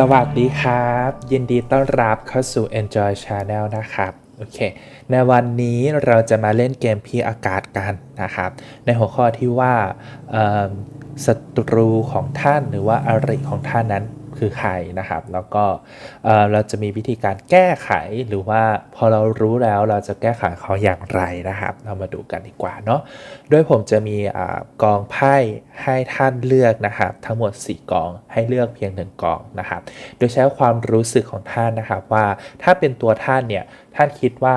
สวัสดีครับ ยินดีต้อนรับเข้าสู่ Enjoy Channel นะครับโอเค ในวันนี้เราจะมาเล่นเกมพีอากาศกันนะครับ ในหัวข้อที่ว่าศัตรูของท่านหรือว่าอริของท่านนั้น คือใครนะครับ แล้วก็เราจะมีวิธีการแก้ไขหรือว่าพอเรารู้แล้วเราจะแก้ไขเขาอย่างไรนะครับ เรามาดูกันดีกว่าเนาะโดยผมจะมีอกองไพ่ให้ท่านเลือกนะครับ ทั้งหมด 4 กองให้เลือกเพียง1กองนะครับ โดยใช้ความรู้สึกของท่านนะครับว่าถ้าเป็นตัวท่านเนี่ยท่านคิดว่า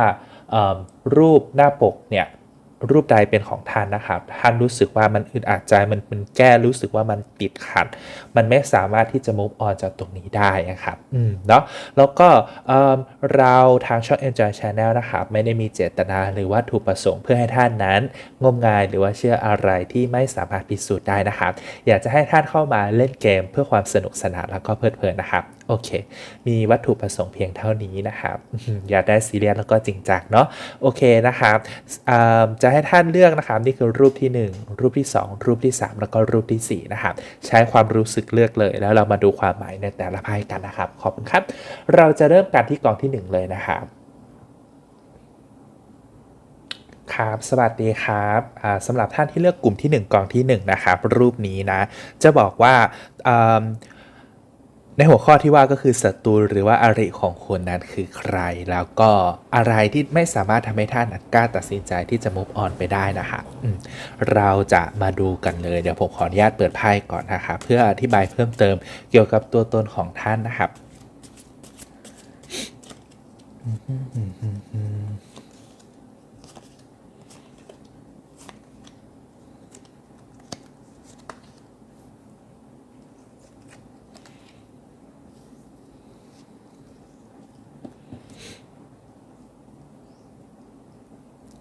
รูปหน้าปกเนี่ย รูปใดเป็นของท่านนะครับ ท่านรู้สึกว่ามันอึดอัดใจมันมันแก้รู้สึกว่ามันติดขัด มันไม่สามารถที่จะ move on จากตรงนี้ได้นะครับอืมเนาะแล้วก็เอิ่มเราทางช่อง Enjoy Channel นะครับ ไม่ได้มีเจตนาหรือว่าถูกประสงค์เพื่อให้ท่านนั้น งมงายหรือว่าเชื่ออะไรที่ไม่สามารถพิสูจน์ได้นะครับ อยากจะให้ท่านเข้ามาเล่นเกมเพื่อความสนุกสนานแล้วก็เพลิดเพลินนะครับ โอเค มีวัตถุประสงค์เพียงเท่านี้นะครับ อย่าได้ซีเรียสแล้วก็จริงจังเนาะ โอเคนะครับจะให้ท่านเลือกนะครับ นี่คือรูปที่ 1 รูปที่ 2 รูปที่ 3 แล้วก็รูปทีสี่ 4 นะครับ ใช้ความรู้สึกเลือกเลย แล้วเรามาดูความหมายในแต่ละไพ่กันนะครับ ขอบคุณครับ เราจะเริ่มกันที่กองที่ 1 เลยนะครับครับสวัสดีครับสำหรับท่านที่เลือกกลุ่มที่ 1กองที่1นะครับรูปนี้นะ จะบอกว่า ในหัวข้อที่ว่าก็คือศัตรูหรือว่าอาริของคนนั้นคือใคร แล้วก็อะไรที่ไม่สามารถทำให้ท่านกล้าตัดสินใจที่จะมุฟออนไปได้นะคะเราจะมาดูกันเลย เดี๋ยวผมขออนุญาตเปิดไพ่ก่อนนะคะ เพื่ออธิบายเพิ่มเติมเกี่ยวกับตัวตนของท่านนะครับ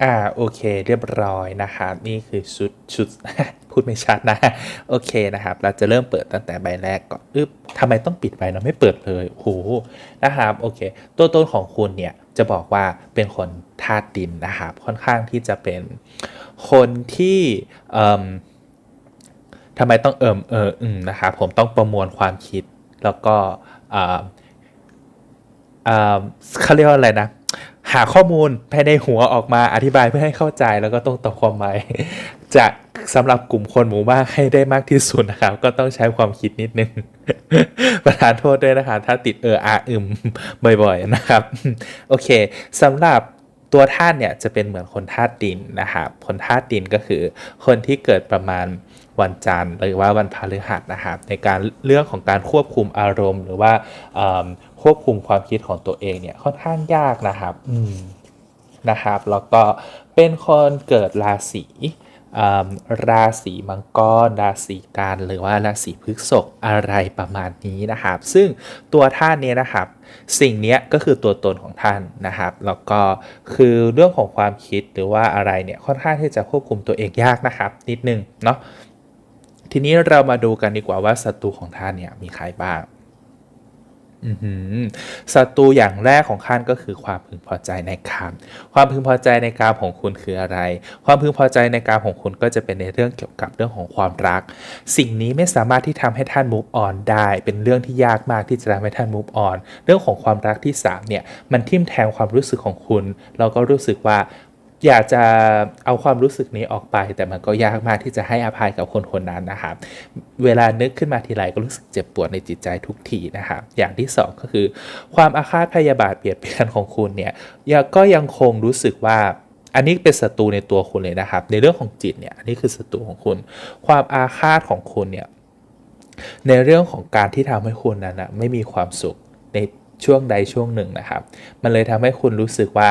อ่าโอเคเรียบร้อยนะครับนี่คือชุดชุดพูดไม่ชัดนะ โอเคนะครับ เราจะเริ่มเปิดตั้งแต่ใบแรกก่อนอึ๊บทำไมต้องปิดใบเนาะไม่เปิดเลยโอ้โหนะครับโอเค ตัวตนของคุณเนี่ยจะบอกว่าเป็นคนธาตุดินนะครับค่อนข้างที่จะเป็นคนที่เอ่มทำไมต้องเอิมเอออืมนะครับผมต้องประมวลความคิดแล้วก็อ่าอ่าเขาเรียกว่าอะไรนะ หาข้อมูลภายในหัวออกมาอธิบายเพื่อให้เข้าใจแล้วก็ต้องตอบความหมายจะสำหรับกลุ่มคนหมู่มากให้ได้มากที่สุดนะครับ ก็ต้องใช้ความคิดนิดนึง ประทานโทษด้วยนะครับถ้าติดเอออาอึมบ่อยๆนะครับ โอเคสำหรับตัวท่านเนี่ยจะเป็นเหมือนคนธาตุดินนะครับคนธาตุดินก็คือ คนที่เกิดประมาณวันจันทร์หรือว่าวันพฤหัสนะครับในการเรื่องของการควบคุมอารมณ์ หรือว่า ควบคุมความคิดของตัวเองเนี่ยค่อนข้างยากนะครับอืมนะครับ แล้วก็เป็นคนเกิดราศีอ่าราศีมังกร ราศีกันหรือว่าราศีพฤษภอะไรประมาณนี้นะครับ ซึ่งตัวท่านเนี้ยนะครับ สิ่งเนี้ยก็คือตัวตนของท่านนะครับ แล้วก็คือเรื่องของความคิดหรือว่าอะไรเนี่ยค่อนข้างที่จะควบคุมตัวเองยากนะครับ นิดนึงเนาะทีนี้เรามาดูกันดีกว่าว่าศัตรูของท่านเนี่ยมีใครบ้างอือหือ ศัตรูอย่างแรกของท่านก็คือความพึงพอใจในกาม ความพึงพอใจในกามของคุณคืออะไร ความพึงพอใจในกามของคุณก็จะเป็นในเรื่องเกี่ยวกับเรื่องของความรัก สิ่งนี้ไม่สามารถที่ทำให้ท่าน move on ได้ เป็นเรื่องที่ยากมากที่จะทำให้ท่าน move on เรื่องของความรักที่สามเนี่ยมันทิ่มแทงความรู้สึกของคุณ เราก็รู้สึกว่า อยากจะเอาความรู้สึกนี้ออกไป แต่มันก็ยากมากที่จะให้อภัยกับคนคนนั้นนะครับเวลานึกขึ้นมาทีไรก็รู้สึกเจ็บปวดในจิตใจทุกทีนะครับอย่างที่สองก็คือ ความอาฆาตพยาบาทเบียดเบียนของคุณเนี่ยยก็ยังคงรู้สึกว่าอันนี้เป็นศัตรูในตัวคุณเลยนะครับ ในเรื่องของจิตเนี่ยอันนี้คือศัตรูของคุณ ความอาฆาตของคุณเนี่ยในเรื่องของการที่ทำให้คุณนั้นนะไม่มีความสุขใน ช่วงใดช่วงหนึ่งนะครับ มันเลยทำให้คุณรู้สึกว่า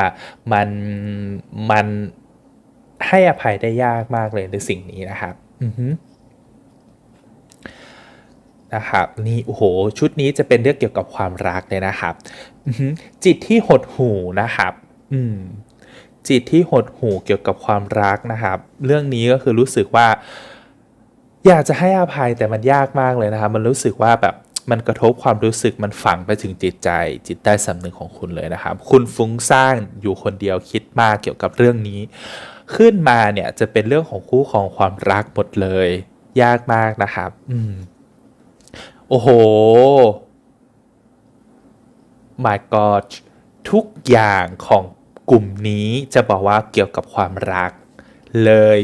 มันมันให้อภัยได้ยากมากเลยในสิ่งนี้นะครับอือฮึนะครับนี่โอ้โหชุดนี้จะเป็นเรื่องเกี่ยวกับความรักเลยนะครับจิตที่หดหูนะครับ อืมจิตที่หดหูเกี่ยวกับความรักนะครับ เรื่องนี้ก็คือรู้สึกว่า อยากจะให้อภัยแต่มันยากมากเลยนะครับ มันรู้สึกว่าแบบ มันกระทบความรู้สึกมันฝังไปถึงจิตใจ จิตใต้สำนึกของคุณเลยนะครับ คุณฟุ้งซ่านอยู่คนเดียวคิดมากเกี่ยวกับเรื่องนี้ ขึ้นมาเนี่ยจะเป็นเรื่องของคู่ของความรักหมดเลย ยากมากนะครับ อืมโอ้โห my god ทุกอย่างของกลุ่มนี้จะบอกว่าเกี่ยวกับความรักเลย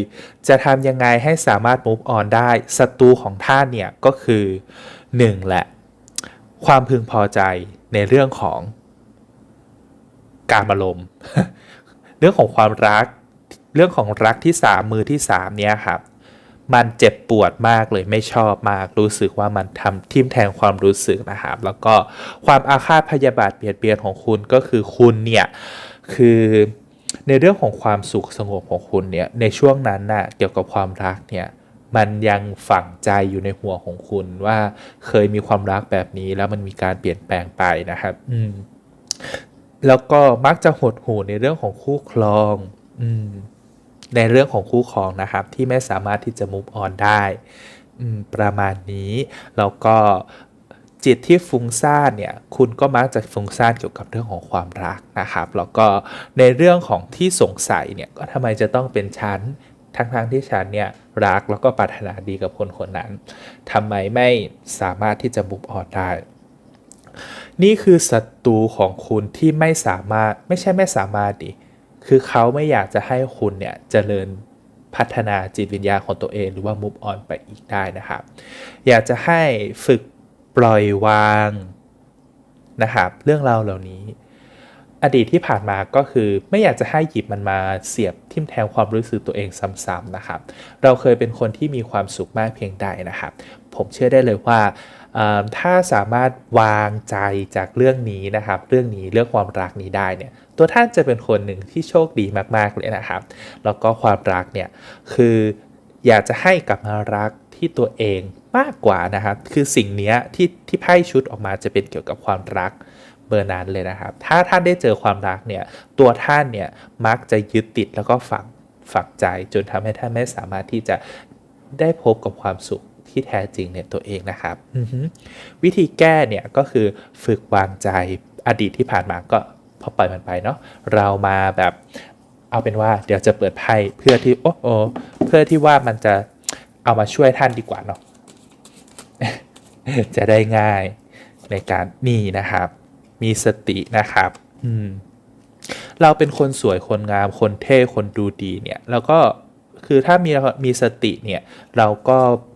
จะทำยังไงให้สามารถ move on ได้ศัตรูของท่านเนี่ยก็คือ 1. แหละ ความพึงพอใจในเรื่องของการอารมณ์เรื่องของความรัก เรื่องของรักที่3มือที่3เนี่ยครับ มันเจ็บปวดมากเลยไม่ชอบมากรู้สึกว่ามันทำทิ่มแทงความรู้สึกนะครับ แล้วก็ความอาฆาตพยาบาทเบียดเบียนของคุณก็คือคุณเนี่ยคือในเรื่องของความสุขสงบของคุณเนี่ยในช่วงนั้นน่ะเกี่ยวกับความรักเนี่ย มันยังฝังใจอยู่ในหัวของคุณว่าเคยมีความรักแบบนี้แล้วมันมีการเปลี่ยนแปลงไปนะครับอืมแล้วก็มักจะหดหู่ในเรื่องของคู่ครองอืมในเรื่องของคู่ครองนะครับ ที่ไม่สามารถที่จะ move on ได้อืมประมาณนี้แล้วก็จิตที่ฟุ้งซ่านเนี่ยคุณก็มักจะฟุ้งซ่านเกี่ยวกับเรื่องของความรักนะครับ แล้วก็ในเรื่องของที่สงสัยเนี่ยก็ทำไมจะต้องเป็นฉัน ทั้งๆที่ฉันเนี่ยรักแล้วก็ปรารถนาดีกับคนคนนั้นทำไมไม่สามารถที่จะ move on ได้ นี่คือศัตรูของคุณที่ไม่สามารถไม่ใช่ไม่สามารถดิคือเขาไม่อยากจะให้คุณเนี่ยเจริญพัฒนาจิตวิญญาณของตัวเอง หรือว่า move on ไปอีกได้นะครับ อยากจะให้ฝึกปล่อยวางนะครับเรื่องราวเหล่านี้ อดีตที่ผ่านมาก็คือไม่อยากจะให้หยิบมันมาเสียบทิ่มแทงความรู้สึกตัวเองซ้ำๆนะครับ เราเคยเป็นคนที่มีความสุขมากเพียงใดนะครับ ผมเชื่อได้เลยว่าถ้าสามารถวางใจจากเรื่องนี้นะครับ เรื่องนี้เรื่องความรักนี้ได้เนี่ย ตัวท่านจะเป็นคนหนึ่งที่โชคดีมากๆเลยนะครับ แล้วก็ความรักเนี่ยคืออยากจะให้กลับมารักที่ตัวเองมากกว่านะครับ คือสิ่งนี้ที่ที่ไพ่ชุดออกมาจะเป็นเกี่ยวกับความรัก บอร์นั้นเลยนะครับ ถ้าท่านได้เจอความรักเนี่ยตัวท่านเนี่ยมักจะยึดติดแล้วก็ฝังฝังใจจนทำให้ท่านไม่สามารถที่จะได้พบกับความสุขที่แท้จริงในตัวเองนะครับ วิธีแก้เนี่ยก็คือฝึกวางใจอดีตที่ผ่านมาก็พอปล่อยมันไปเนาะเรามาแบบเอาเป็นว่าเดี๋ยวจะเปิดไพ่เพื่อที่โอ้โอเพื่อที่ว่ามันจะเอามาช่วยท่านดีกว่าเนาะจะได้ง่ายในการนี่นะครับ มีสตินะครับ อืม เราเป็นคนสวยคนงามคนเท่คนดูดีเนี่ย แล้วก็คือถ้ามีมีสติเนี่ย เราก็อืม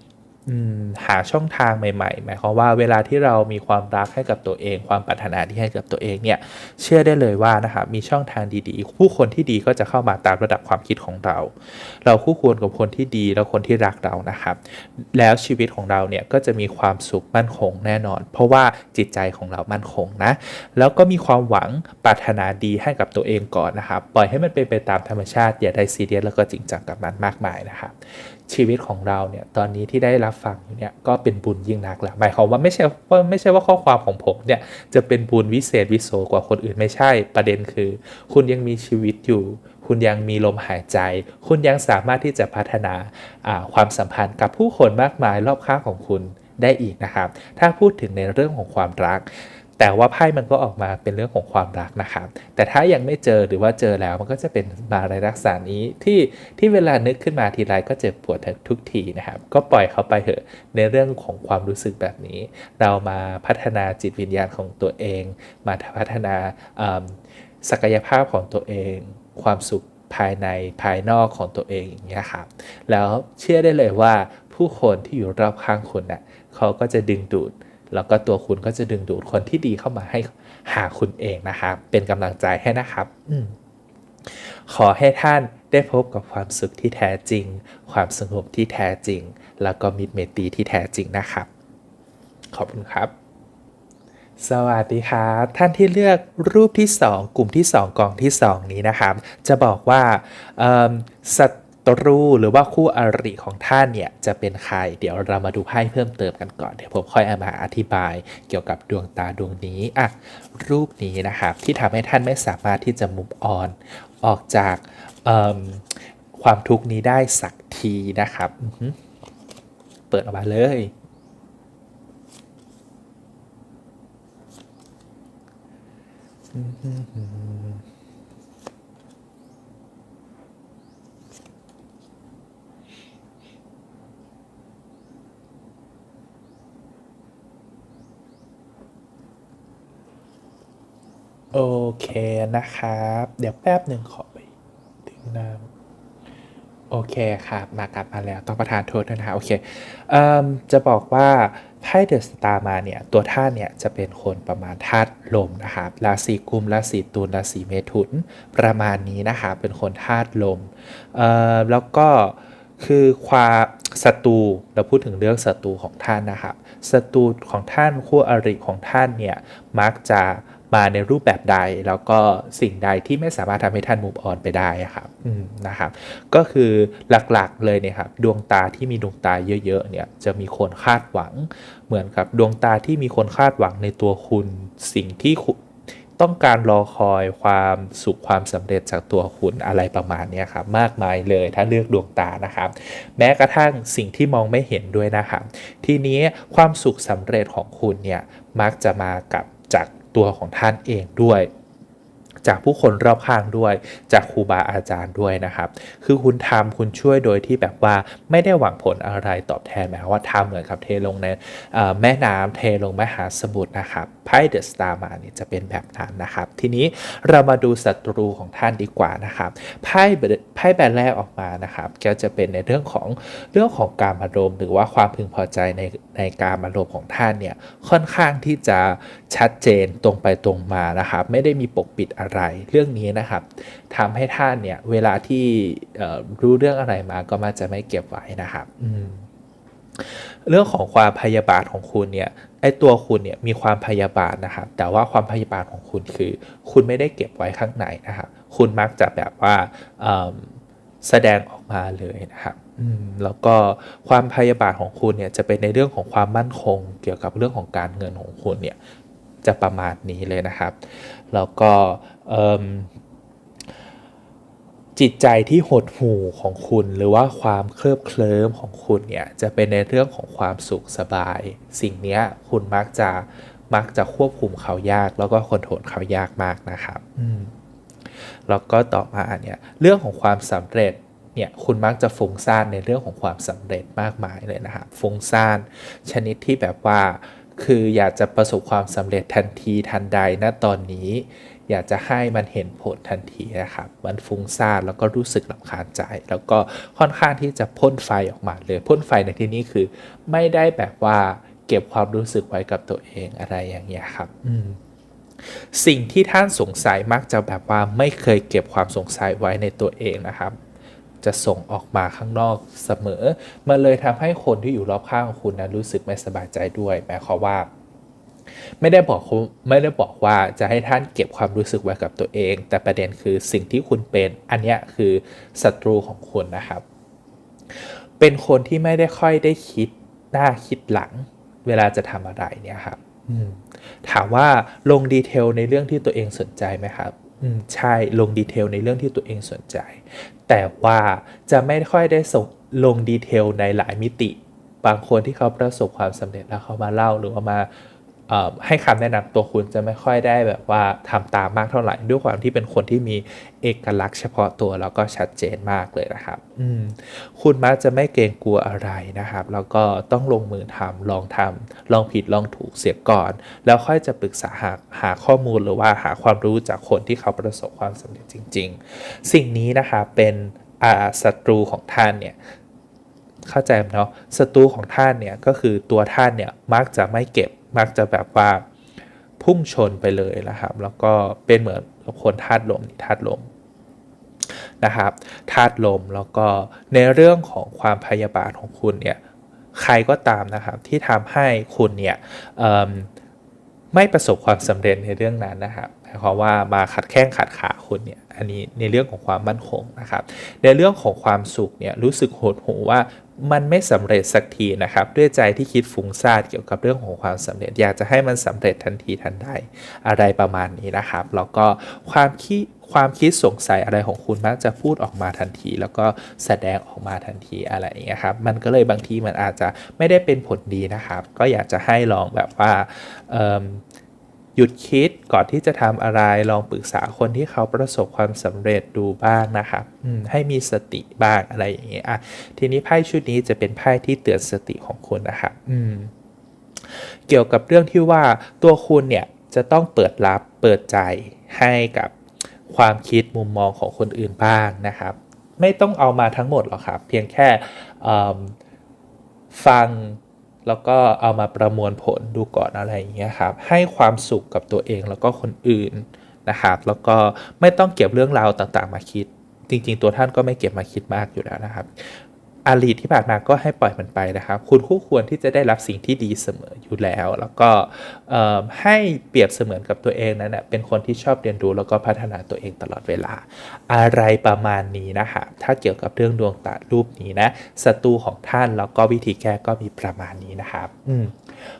หาช่องทางใหม่ๆ หมายความว่าเวลาที่เรามีความรักให้กับตัวเอง ความปรารถนาที่ให้กับตัวเองเนี่ยเชื่อได้เลยว่านะครับมีช่องทางดีๆ ผู้คนที่ดีก็จะเข้ามาตามระดับความคิดของเรา เราคู่ควรกับคนที่ดีแล้วคนที่รักเรานะครับ แล้วชีวิตของเราเนี่ยก็จะมีความสุขมั่นคงแน่นอน เพราะว่าจิตใจของเรามั่นคงนะแล้วก็มีความหวังปรารถนาดีให้กับตัวเองก่อนนะครับปล่อยให้มันเป็นไปตามธรรมชาติอย่าได้ซีเรียสแล้วก็จริงจังกับมันมากมายนะครับ ชีวิตของเราเนี่ยตอนนี้ที่ได้รับฟังอยู่เนี่ยก็เป็นบุญยิ่งนักแล้วหมายความว่าไม่ใช่ว่าไม่ใช่ว่าข้อความของผมเนี่ยจะเป็นบุญวิเศษวิโสกว่าคนอื่นไม่ใช่ประเด็นคือ คุณยังมีชีวิตอยู่ คุณยังมีลมหายใจ คุณยังสามารถที่จะพัฒนาาความสัมพันธ์กับผู้คนมากมายรอบข้างของคุณได้อีกนะครับ ถ้าพูดถึงในเรื่องของความรัก แต่ว่าไพ่มันก็ออกมาเป็นเรื่องของความรักนะครับ แต่ถ้ายังไม่เจอหรือว่าเจอแล้วมันก็จะเป็นมาในลักษณะนี้ที่ที่เวลานึกขึ้นมาทีไรก็เจ็บปวดทุกทีนะครับ ก็ปล่อยเขาไปเถอะในเรื่องของความรู้สึกแบบนี้ เรามาพัฒนาจิตวิญญาณของตัวเอง มาพัฒนาศักยภาพของตัวเอง ความสุขภายในภายนอกของตัวเองอย่างเงี้ยครับ แล้วเชื่อได้เลยว่าผู้คนที่อยู่รอบข้างคุณน่ะเขาก็จะดึงดูด แล้วก็ตัวคุณก็จะดึงดูดคนที่ดีเข้ามาให้หาคุณเองนะครับ เป็นกำลังใจให้นะครับอืมขอให้ท่านได้พบกับความสุขที่แท้จริง ความสงบที่แท้จริง แล้วก็มิตรเมตรีที่แท้จริงนะครับ ขอบคุณครับสวัสดีครับท่านที่เลือกรูปที่ 2 กลุ่มที่ 2 กองที่ 2 นี้นะครับ จะบอกว่าเอิ่มศั ตรูหรือว่าคู่อริของท่านเนี่ยจะเป็นใคร เดี๋ยวเรามาดูไพ่เพิ่มเติมกันก่อน เดี๋ยวผมค่อยเอามาอธิบายเกี่ยวกับดวงตาดวงนี้อะรูปนี้นะครับที่ทำให้ท่านไม่สามารถที่จะมุมออนออกจากความทุกข์นี้ได้สักทีนะครับ เปิดออกมาเลย โอเคนะครับ เดี๋ยวแป๊บหนึ่งขอไปถึงน้ำโอเคครับมากลับมาแล้วต้องประทานโทษด้วยนะฮะโอเคเอิ่มจะบอกว่าไพ่เดอะสตาร์มาเนี่ย ตัวท่านเนี่ยจะเป็นคนประมาณธาตุลมนะครับราศีกุมราศีตุลราศีเมถุนประมาณนี้นะครับเป็นคนธาตุลมเอ่อแล้วก็คือความศัตรูเราพูดถึงเรื่องศัตรูของท่านนะครับศัตรูของท่านคู่อริของท่านเนี่ยมักจะ มาในรูปแบบใด แล้วก็สิ่งใดที่ไม่สามารถทำให้ท่านมูฟออนไปได้ครับนะครับ ก็คือหลักๆเลยเนี่ยครับดวงตาที่มีดวงตาเยอะๆเนี่ยจะมีคนคาดหวัง เหมือนกับดวงตาที่มีคนคาดหวังในตัวคุณสิ่งที่ต้องการรอคอยความสุขความสำเร็จจากตัวคุณอะไรประมาณนี้ครับมากมายเลยถ้าเลือกดวงตานะครับ แม้กระทั่งสิ่งที่มองไม่เห็นด้วยนะครับทีนี้ความสุขสำเร็จของคุณเนี่ยมักจะมากับจาก ตัวของท่านเองด้วย จากผู้คนรอบข้างด้วย จากครูบาอาจารย์ด้วยนะครับ คือคุณทำคุณช่วยโดยที่แบบว่าไม่ได้หวังผลอะไรตอบแทนหมายความว่าทำเหมือนกับเทลงในแม่น้ำเทลงมหาสมุทรนะครับ ไพ่เดอะสตาร์มาเนี่ยจะเป็นแบบนั้นนะครับ ทีนี้เรามาดูศัตรูของท่านดีกว่านะครับไพ่เบไพ่แบนแรกออกมานะครับก็จะเป็นในเรื่องของเรื่องของการอารมณ์หรือว่าความพึงพอใจในในการอารมณ์ของท่านเนี่ยค่อนข้างที่จะชัดเจนตรงไปตรงมานะครับ ไม่ได้มีปกปิดอะไรเรื่องนี้นะครับทำให้ท่านเนี่ยเวลาที่รู้เรื่องอะไรมาก็มักจะไม่เก็บไว้นะครับเรื่องของความพยาบาทของคุณเนี่ย ไอ้ตัวคุณเนี่ยมีความพยาบาทนะครับแต่ว่าความพยาบาทของคุณคือ คุณไม่ได้เก็บไว้ข้างในนะครับคุณมักจะแบบว่าแสดงออกมาเลยนะครับแล้วก็ความพยาบาทของคุณเนี่ยจะเป็นในเรื่องของความมั่นคง เกี่ยวกับเรื่องของการเงินของคุณเนี่ยจะประมาณนี้เลยนะครับ แล้วก็ จิตใจที่หดหู่ของคุณ หรือว่าความเคลิบเคลิ้มของคุณเนี่ยจะเป็นในเรื่องของความสุขสบาย สิ่งเนี้ยคุณมักจะมักจะควบคุมเขายาก แล้วก็คอนโทรลเขายากมากนะครับอืมแล้วก็ต่อมาเนี่ยเรื่องของความสำเร็จเนี่ยคุณมักจะฟุ้งซ่านในเรื่องของความสำเร็จมากมายเลยนะครับฟุ้งซ่านชนิดที่แบบว่า คืออยากจะประสบความสำเร็จทันทีทันใดณตอนนี้ อยากจะให้มันเห็นผลทันทีนะครับมันฟุ้งซ่านแล้วก็รู้สึกลำคาญใจ แล้วก็ค่อนข้างที่จะพ่นไฟออกมาเลยพ่นไฟในที่นี้คือ ไม่ได้แบบว่าเก็บความรู้สึกไว้กับตัวเองอะไรอย่างเงี้ยครับอืมสิ่งที่ท่านสงสัยมักจะแบบว่าไม่เคยเก็บความสงสัยไว้ในตัวเองนะครับ จะส่งออกมาข้างนอกเสมอ มันเลยทำให้คนที่อยู่รอบข้างของคุณนะรู้สึกไม่สบายใจด้วยหมายความว่า ไม่ได้บอกไม่ได้บอกว่าจะให้ท่านเก็บความรู้สึกไว้กับตัวเอง แต่ประเด็นคือสิ่งที่คุณเป็น อันนี้คือศัตรูของคุณนะครับ เป็นคนที่ไม่ได้ค่อยได้คิดหน้าคิดหลัง เวลาจะทำอะไรเนี่ยครับถามว่าลงดีเทลในเรื่องที่ตัวเองสนใจไหมครับใช่ลงดีเทลในเรื่องที่ตัวเองสนใจ แต่ว่าจะไม่ค่อยได้ส่งลงดีเทลในหลายมิติ บางคนที่เขาประสบความสำเร็จแล้วเขามาเล่าหรือว่ามา ให้คำแนะนำตัวคุณจะไม่ค่อยได้แบบว่าทำตามมากเท่าไหร่ ด้วยความที่เป็นคนที่มีเอกลักษณ์เฉพาะตัวแล้วก็ชัดเจนมากเลยนะครับอืมคุณมักจะไม่เกรงกลัวอะไรนะครับ แล้วก็ต้องลงมือทำลองทำลองผิดลองถูกเสียก่อน แล้วค่อยจะปรึกษาหาหาข้อมูลหรือว่าหาความรู้จากคนที่เขาประสบความสำเร็จจริง ๆ สิ่งนี้นะครับเป็นศัตรูของท่านเนี่ยเข้าใจเนาะศัตรูของท่านเนี่ยก็คือตัวท่านเนี่ยมักจะไม่เก็บ มักจะแบบว่าพุ่งชนไปเลยนะครับ แล้วก็เป็นเหมือนคนธาตุลมธาตุลมนะครับธาตุลมแล้วก็ในเรื่องของความพยาบาทของคุณเนี่ยใครก็ตามนะครับที่ทำให้คุณเนี่ยไม่ประสบความสำเร็จในเรื่องนั้นนะครับหมายความว่ามาขัดแข้งขัดขาคุณเนี่ย อันนี้ในเรื่องของความมั่นคงนะครับ ในเรื่องของความสุขเนี่ยรู้สึกโหดหูว่า มันไม่สำเร็จสักทีนะครับ ด้วยใจที่คิดฟุ้งซ่านเกี่ยวกับเรื่องของความสำเร็จ อยากจะให้มันสำเร็จทันทีทันใดอะไรประมาณนี้นะครับ แล้วก็ความคิดความคิดสงสัยอะไรของคุณมักจะพูดออกมาทันที แล้วก็แสดงออกมาทันทีอะไรอย่างเงี้ยครับมันก็เลยบางทีมันอาจจะไม่ได้เป็นผลดีนะครับ ก็อยากจะให้ลองแบบว่าเอิ่ม หยุดคิดก่อนที่จะทำอะไรลองปรึกษาคนที่เขาประสบความสำเร็จดูบ้างนะครับให้มีสติบ้างอะไรอย่างเงี้ยอะทีนี้ไพ่ชุดนี้จะเป็นไพ่ที่เตือนสติของคุณนะครับเกี่ยวกับเรื่องที่ว่าตัวคุณเนี่ยจะต้องเปิดรับเปิดใจให้กับความคิดมุมมองของคนอื่นบ้างนะครับ ไม่ต้องเอามาทั้งหมดหรอกครับ เพียงแค่ฟัง แล้วก็เอามาประมวลผลดูก่อนอะไรอย่างเงี้ยครับ ให้ความสุขกับตัวเองแล้วก็คนอื่นนะครับแล้วก็ไม่ต้องเก็บเรื่องราวต่างๆ มาคิด จริง ๆ ตัวท่านก็ไม่เก็บมาคิดมากอยู่แล้วนะครับ อาลีที่ผ่านมาก็ให้ปล่อยมันไปนะครับ คุณคู่ควรที่จะได้รับสิ่งที่ดีเสมออยู่แล้ว แล้วก็ให้เปรียบเสมือนกับตัวเองนั้นนะเป็นคนที่ชอบเรียนรู้แล้วก็พัฒนาตัวเองตลอดเวลา อะไรประมาณนี้นะครับถ้าเกี่ยวกับเรื่องดวงตารูปนี้นะศัตรูของท่านแล้วก็วิธีแก้ก็มีประมาณนี้นะครับอืม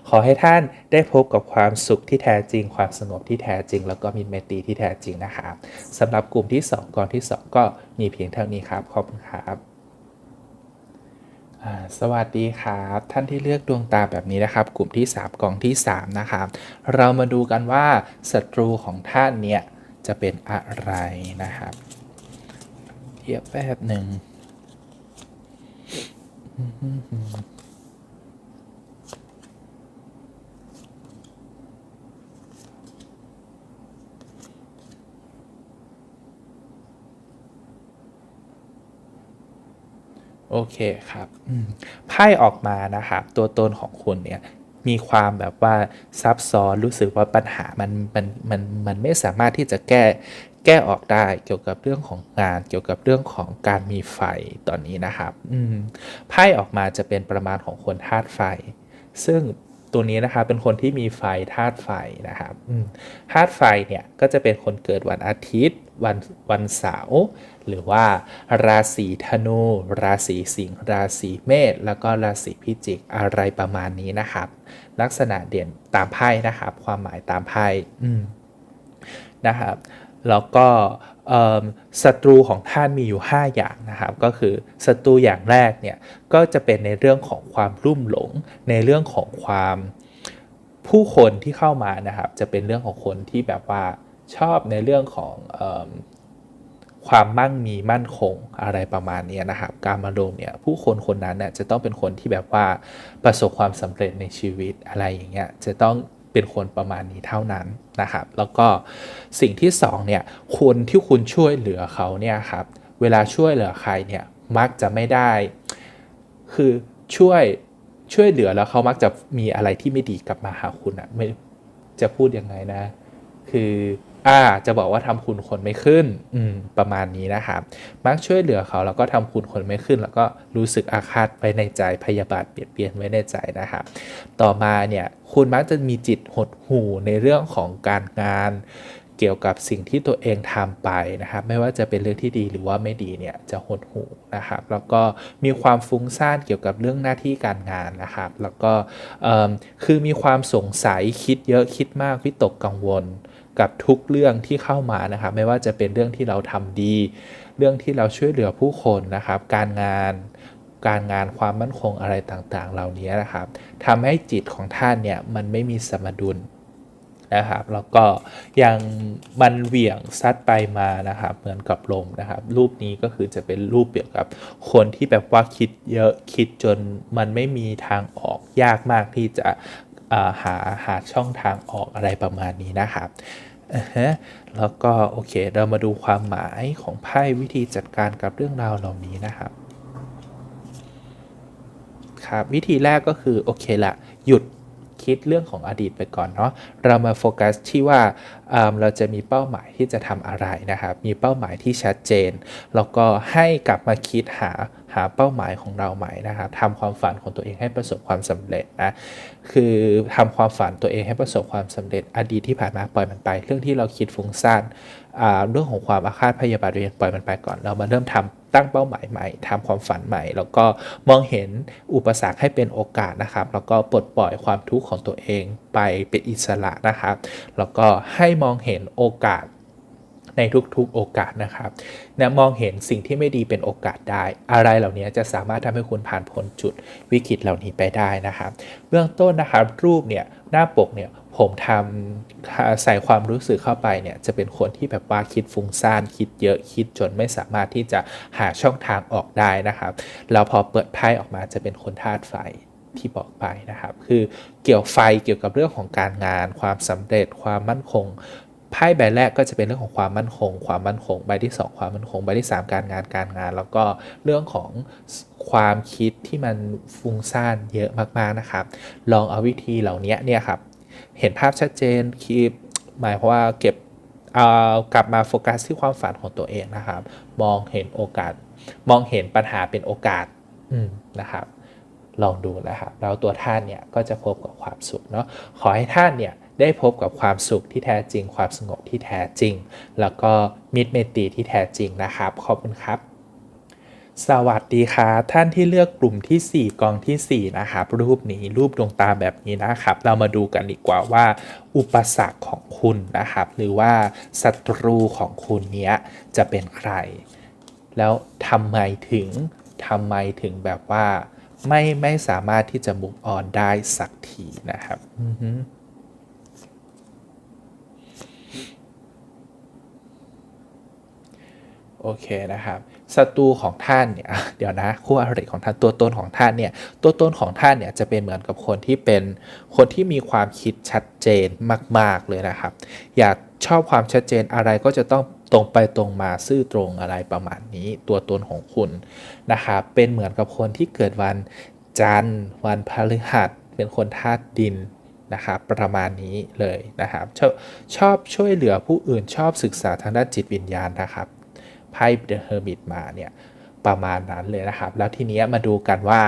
ขอให้ท่านได้พบกับความสุขที่แท้จริง ความสงบที่แท้จริง แล้วก็มีเมตตีที่แท้จริงนะครับสำหรับกลุ่มที่ 2ก่อนที่ 2 ก็มีเพียงเท่านี้ครับขอบคุณครับ สวัสดีครับท่านที่เลือกดวงตาแบบนี้นะครับ กลุ่มที่ 3กล่องที่ 3 นะครับ เรามาดูกันว่าศัตรูของท่านเนี่ยจะเป็นอะไรนะครับเทียบแป๊บหนึ่ง โอเคครับไพ่ออกมานะครับ ตัวตนของคุณเนี่ยมีความแบบว่าซับซ้อนรู้สึกว่าปัญหามันมันมันมันไม่สามารถที่จะแก้แก้ออกได้เกี่ยวกับเรื่องของงานเกี่ยวกับเรื่องของการมีไฟตอนนี้นะครับไพ่ออกมาจะเป็นประมาณของคนธาตุไฟ ซึ่ง ตัวนี้นะครับเป็นคนที่มีไฟธาตุไฟนะครับธาตุไฟเนี่ยก็จะเป็นคนเกิดวันอาทิตย์ วันวันเสาร์หรือว่าราศีธนู ราศีสิงห์ราศีเมษแล้วก็ราศีพิจิกอะไรประมาณนี้นะครับ ลักษณะเด่นตามไพ่นะครับ ความหมายตามไพ่นะครับแล้วก็ ศัตรูของท่านมีอยู่ 5 อย่างนะครับ ก็คือศัตรูอย่างแรกเนี่ยก็จะเป็นในเรื่องของความรุ่มหลง ในเรื่องของความผู้คนที่เข้ามานะครับ จะเป็นเรื่องของคนที่แบบว่าชอบในเรื่องของอความมั่งมีมั่นคงอะไรประมาณนี้นะครับ การมาลงเนี่ยผู้คนคนนั้นเนี่ยจะต้องเป็นคนที่แบบว่าประสบความสำเร็จในชีวิตอะไรอย่างเงี้ยจะต้อง เป็นคนประมาณนี้เท่านั้นนะครับ แล้วก็สิ่งที่สองเนี่ยคนที่คุณช่วยเหลือเขาเนี่ยครับเวลาช่วยเหลือใครเนี่ยมักจะไม่ได้ คือช่วยช่วยเหลือแล้วเขามักจะมีอะไรที่ไม่ดีกลับมาหาคุณอะไม่จะพูดยังไงนะ คือ อ่าจะบอกว่าทำคุณคนไม่ขึ้นอืมประมาณนี้นะครับ มักช่วยเหลือเขาแล้วก็ทำคุณคนไม่ขึ้น แล้วก็รู้สึกอาฆาตไว้ในใจพยาบาทเบียดเบียนไว้ในใจนะครับ ต่อมาเนี่ยคุณมักจะมีจิตหดหู่ในเรื่องของการงานเกี่ยวกับสิ่งที่ตัวเองทำไปนะครับ ไม่ว่าจะเป็นเรื่องที่ดีหรือว่าไม่ดีเนี่ยจะหดหูนะครับ แล้วก็มีความฟุ้งซ่านเกี่ยวกับเรื่องหน้าที่การงานนะครับ แล้วก็คือมีความสงสัยคิดเยอะคิดมากวิตกกังวล กับทุกเรื่องที่เข้ามานะครับไม่ว่าจะเป็นเรื่องที่เราทำดี เรื่องที่เราช่วยเหลือผู้คนนะครับ การงานการงานความมั่นคงอะไรต่างๆ เหล่านี้นะครับทำให้จิตของท่านเนี่ยมันไม่มีสมดุลนะครับแล้วก็ยังมันเหวี่ยงซัดไปมานะครับเหมือนกับลมนะครับ รูปนี้ก็คือจะเป็นรูปเกี่ยวกับคนที่แบบว่าคิดเยอะคิดจนมันไม่มีทางออกยากมากที่จะ หาหาช่องทางออกอะไรประมาณนี้นะครับแล้วก็โอเค เรามาดูความหมายของไพ่วิธีจัดการกับเรื่องราวเหล่านี้นะครับครับวิธีแรกก็คือโอเคละหยุดคิดเรื่องของอดีตไปก่อนเนาะเรามาโฟกัสที่ว่าอ่าเราจะมีเป้าหมายที่จะทำอะไรนะครับ มีเป้าหมายที่ชัดเจน แล้วก็ให้กลับมาคิดหา หาเป้าหมายของเราใหม่นะครับทำความฝันของตัวเองให้ประสบความสำเร็จนะคือทำความฝันตัวเองให้ประสบความสำเร็จอดีตที่ผ่านมาปล่อยมันไป เรื่องที่เราคิดฟุ้งซ่านอ่าเรื่องของความอาฆาตพยาบาทเรียนปล่อยมันไปก่อนเรามาเริ่มทำตั้งเป้าหมายใหม่ทำความฝันใหม่ แล้วก็มองเห็นอุปสรรคให้เป็นโอกาสนะครับแล้วก็ปลดปล่อยความทุกข์ของตัวเองไปเป็นอิสระนะครับแล้วก็ให้มองเห็นโอกาส ในทุกๆโอกาสนะครับนะมองเห็นสิ่งที่ไม่ดีเป็นโอกาสได้ อะไรเหล่านี้จะสามารถทำให้คุณผ่านพ้นจุดวิกฤตเหล่านี้ไปได้นะครับ เบื้องต้นนะครับรูปเนี่ยหน้าปกเนี่ยผมทำใส่ความรู้สึกเข้าไปเนี่ยจะเป็นคนที่แบบว่าคิดฟุ้งซ่านคิดเยอะคิดจนไม่สามารถที่จะหาช่องทางออกได้นะครับแล้วพอเปิดไพ่ออกมาจะเป็นคนธาตุไฟที่บอกไปนะครับ คือเกี่ยวไฟเกี่ยวกับเรื่องของการงาน ความสำเร็จความมั่นคง ไพ่ใบแรกก็จะเป็นเรื่องของความมั่นคง ความมั่นคง ใบที่ 2 ความมั่นคง ใบที่ 3 การงานการงาน แล้วก็เรื่องของความคิดที่มันฟุ้งซ่านเยอะมากๆนะครับ ลองเอาวิธีเหล่านี้เนี่ยครับ เห็นภาพชัดเจนคีบหมายความว่าเก็บเอากลับมาโฟกัสที่ความฝันของตัวเองนะครับ มองเห็นโอกาส มองเห็นปัญหาเป็นโอกาสนะครับ ลองดูนะครับแล้วตัวท่านเนี่ยก็จะพบกับความสุขเนาะขอให้ท่านเนี่ย ได้พบกับความสุขที่แท้จริง ความสงบที่แท้จริง แล้วก็มิตรเมตรีที่แท้จริงนะครับ ขอบคุณครับสวัสดีครับท่านที่เลือกกลุ่มที่ 4 กองทีสี่ 4 นะครับรูปนี้รูปดวงตาแบบนี้นะครับ เรามาดูกันดีกว่าว่า อุปสรรคของคุณนะครับ หรือว่าศัตรูของคุณเนี้ยจะเป็นใคร แล้วทำไมถึงทำไมถึงแบบว่า ไม่ไม่สามารถที่จะมุกออนได้สักทีนะครับ อือ โอเคนะครับศัตรูของท่านเนี่ยเดี๋ยวนะคู่อริของท่านตัวตนของท่านเนี่ยตัวตนของท่านเนี่ยจะเป็นเหมือนกับคนที่เป็นคนที่มีความคิดชัดเจนมาก ๆเลยนะครับ อยากชอบความชัดเจนอะไรก็จะต้องตรงไปตรงมาซื่อตรงอะไรประมาณนี้ตัวตนของคุณนะครับเป็นเหมือนกับคนที่เกิดวันจันทร์ วันพฤหัสเป็นคนธาตุดินนะครับประมาณนี้เลยนะครับชอบชอบช่วยเหลือผู้อื่นชอบศึกษาทางด้านจิตวิญญาณนะครับ ไพ่เดอะเฮอร์มิตมาเนี่ยประมาณนั้นเลยนะครับ แล้วทีนี้มาดูกันว่า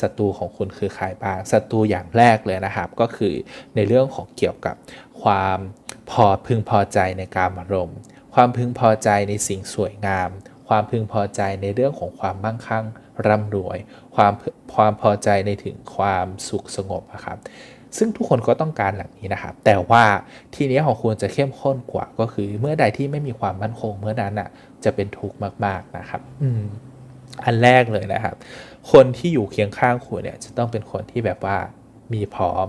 ศัตรูของคุณคือใครบ้างศัตรูอย่างแรกเลยนะครับ ก็คือในเรื่องของเกี่ยวกับความพอพึงพอใจในการอารมณ์ ความพึงพอใจในสิ่งสวยงาม ความพึงพอใจในเรื่องของความมั่งคั่งร่ำรวย ความความพอใจในถึงความสุขสงบนะครับ ซึ่งทุกคนก็ต้องการหลังนี้นะครับ แต่ว่าทีนี้ของคุณจะเข้มข้นกว่าก็คือ เมื่อใดที่ไม่มีความมั่นคงเมื่อนั้นอะจะเป็นทุกข์มาก ๆนะครับ อืมอันแรกเลยนะครับ คนที่อยู่เคียงข้างคุณเนี่ยจะต้องเป็นคนที่แบบว่ามีพร้อม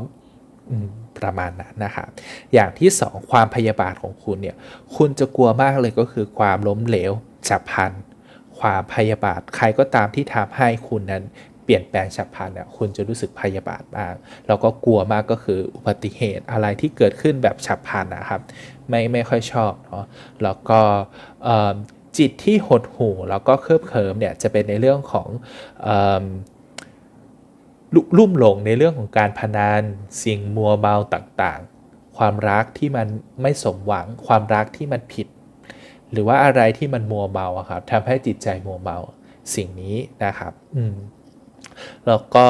ประมาณนั้นนะครับ อย่างที่สองความพยาบาทของคุณเนี่ย คุณจะกลัวมากเลยก็คือความล้มเหลวฉับพลัน ความพยาบาทใครก็ตามที่ทำให้คุณนั้น เปลี่ยนแปลงฉับพลันเนี่ยคุณจะรู้สึกพยาบาทมากแล้วก็กลัวมากก็คืออุบัติเหตุอะไรที่เกิดขึ้นแบบฉับพลันนะครับ ไม่ไม่ค่อยชอบเนาะแล้วก็จิตที่หดหู่แล้วก็เคลิบเคลิมเนี่ยจะเป็นในเรื่องของลุ่มหลงในเรื่องของการพนันสิ่งมัวเมาต่างๆ ความรักที่มันไม่สมหวัง ความรักที่มันผิด หรือว่าอะไรที่มันมัวเมาครับทำให้จิตใจมัวเมาสิ่งนี้นะครับ อืม แล้วก็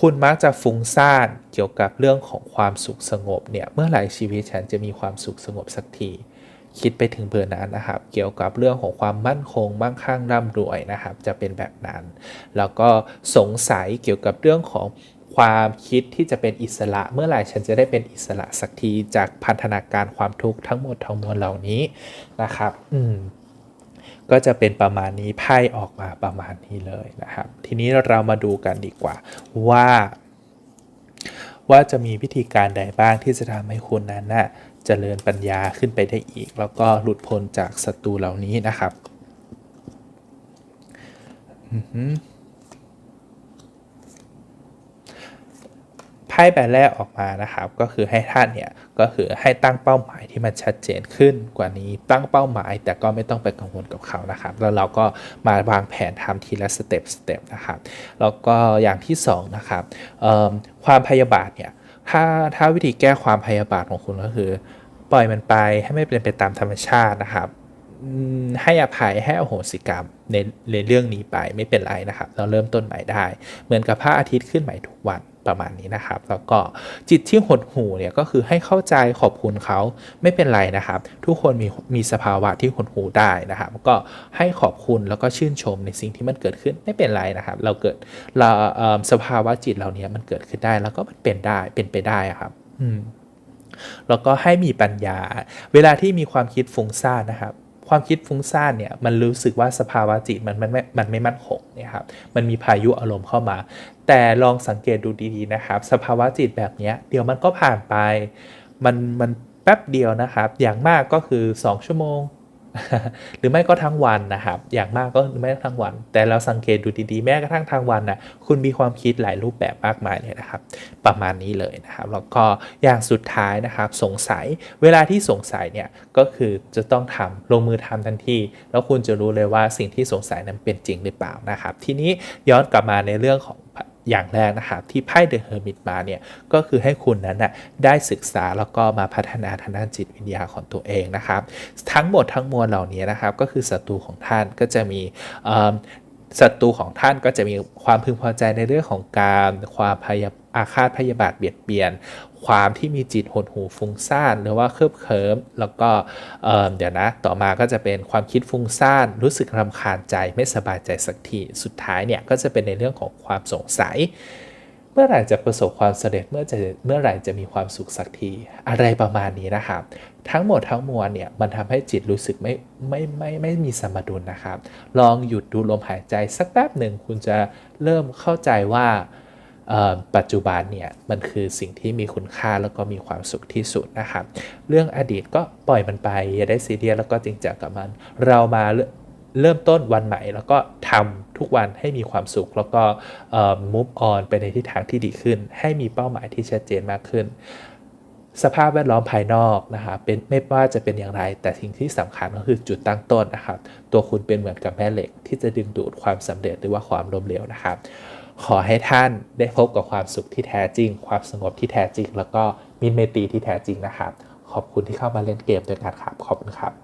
คุณมักจะฟุ้งซ่านเกี่ยวกับเรื่องของความสุขสงบเนี่ยเมื่อไหร่ชีวิตฉันจะมีความสุขสงบสักทีคิดไปถึงเบอร์นั้นนะครับ เกี่ยวกับเรื่องของความมั่นคงมั่งคั่งร่ำรวยนะครับ จะเป็นแบบนั้น แล้วก็สงสัยเกี่ยวกับเรื่องของความคิดที่จะเป็นอิสระ เมื่อไหร่ฉันจะได้เป็นอิสระสักทีจากพันธนาการความทุกข์ทั้งหมดทั้งมวลเหล่านี้นะครับ อืม ก็จะเป็นประมาณนี้ไพ่ออกมาประมาณนี้เลยนะครับ ทีนี้เรามาดูกันดีกว่าว่า ว่าจะมีวิธีการใดบ้างที่จะทำให้คุณนั้นนะ่ะเจริญปัญญาขึ้นไปได้อีก แล้วก็หลุดพ้นจากศัตรูเหล่านี้นะครับ ไพ่ใบแรกออกมานะครับ ก็คือให้ท่านเนี่ยก็คือให้ตั้งเป้าหมายที่มันชัดเจนขึ้นกว่านี้ตั้งเป้าหมาย แต่ก็ไม่ต้องไปกังวลกับเขานะครับ แล้วเราก็มาวางแผนทำทีละสเต็ปสเต็ปนะครับแล้วก็อย่างที่2นะครับความพยาบาทเนี่ยถ้าถ้าวิธีแก้ความพยาบาทของคุณก็คือ ปล่อยมันไปให้ไม่เป็นไปตามธรรมชาตินะครับให้อภัยให้อโหสิกรรมในในเรื่องนี้ไปไม่เป็นไรนะครับ เราเริ่มต้นใหม่ได้ เหมือนกับพระอาทิตย์ขึ้นใหม่ทุกวัน ประมาณนี้นะครับ แล้วก็จิตที่หดหู่เนี่ยก็คือให้เข้าใจขอบคุณเขาไม่เป็นไรนะครับ ทุกคนมีมีสภาวะที่หดหู่ได้นะครับ ก็ให้ขอบคุณแล้วก็ชื่นชมในสิ่งที่มันเกิดขึ้นไม่เป็นไรนะครับ เราเกิดเราเสภาวะจิตเหล่านี้มันเกิดขึ้นได้แล้วก็มันเป็นได้เป็นไปได้ครับ อืมแล้วก็ให้มีปัญญา เวลาที่มีความคิดฟุ้งซ่านนะครับ ความคิดฟุ้งซ่านเนี่ยมันรู้สึกว่าสภาวะจิตมันมันไม่มันไม่มั่นคงเนี่ยครับมันมีพายุอารมณ์เข้ามา แต่ลองสังเกตดูดีๆนะครับ สภาวะจิตแบบนี้เดี๋ยวมันก็ผ่านไป มันมันแป๊บเดียวนะครับ อย่างมากก็คือ 2 ชั่วโมง หรือไม่ก็ทั้งวันนะครับ อย่างมากก็ไม่ทั้งวัน แต่เราสังเกตดูดีๆ แม้กระทั่งทางวันนะคุณมีความคิดหลายรูปแบบมากมายเลยนะครับ ประมาณนี้เลยนะครับ แล้วก็อย่างสุดท้ายนะครับ สงสัย เวลาที่สงสัยเนี่ยก็คือจะต้องทำลงมือทำทันที แล้วคุณจะรู้เลยว่าสิ่งที่สงสัยนั้นเป็นจริงหรือเปล่านะครับ ทีนี้ย้อนกลับมาในเรื่องของ อย่างแรกนะครับที่ไพ่เดอะเฮอร์มิตมาเนี่ยก็คือให้คุณนั้นนะได้ศึกษาแล้วก็มาพัฒนาทางด้านจิตวิญญาของตัวเองนะครับ ทั้งหมดทั้งมวลเหล่านี้นะครับ ก็คือศัตรูของท่านก็จะมีศัตรูของท่านก็จะมีความพึงพอใจในเรื่องของการความพยาอาฆาตพยาบาทเบียดเบียน ความที่มีจิตหดหูฟุ้งซ่านหรือว่าเครือบเคิมแล้วก็เอ่อเดี๋ยวนะต่อมาก็จะเป็นความคิดฟุ้งซ่านรู้สึกรำคาญใจไม่สบายใจสักทีสุดท้ายเนี่ยก็จะเป็นในเรื่องของความสงสัย เมื่อไหร่จะประสบความสำเร็จเมื่อจะเมื่อไหร่จะมีความสุขสักทีอะไรประมาณนี้นะครับทั้งหมดทั้งมวลเนี่ยมันทำให้จิตรู้สึกไม่ไม่ไม่ไม่ไม่มีสมดุลนะครับ ลองหยุดดูลมหายใจสักแป๊บหนึ่งคุณจะเริ่มเข้าใจว่า ปัจจุบันเนี่ยมันคือสิ่งที่มีคุณค่าแล้วก็มีความสุขที่สุดนะครับเรื่องอดีตก็ปล่อยมันไปอย่าได้ซีเรียสแล้วก็จริงจังกับมัน เรามาเริ่มต้นวันใหม่ แล้วก็ทำทุกวันให้มีความสุข แล้วก็เอ่อ move on ไปในทิศทางที่ดีขึ้น ให้มีเป้าหมายที่ชัดเจนมากขึ้น สภาพแวดล้อมภายนอกนะครับเป็นไม่ว่าจะเป็นอย่างไร แต่สิ่งที่สำคัญก็คือจุดตั้งต้นนะครับ ตัวคุณเป็นเหมือนกับแม่เหล็ก ที่จะดึงดูดความสำเร็จหรือว่าความล้มเหลวนะครับ ขอให้ท่านได้พบกับความสุขที่แท้จริง ความสงบที่แท้จริง แล้วก็มิตรเมตีที่แท้จริงนะครับ ขอบคุณที่เข้ามาเล่นเกมด้วยกันครับ ขอบคุณครับ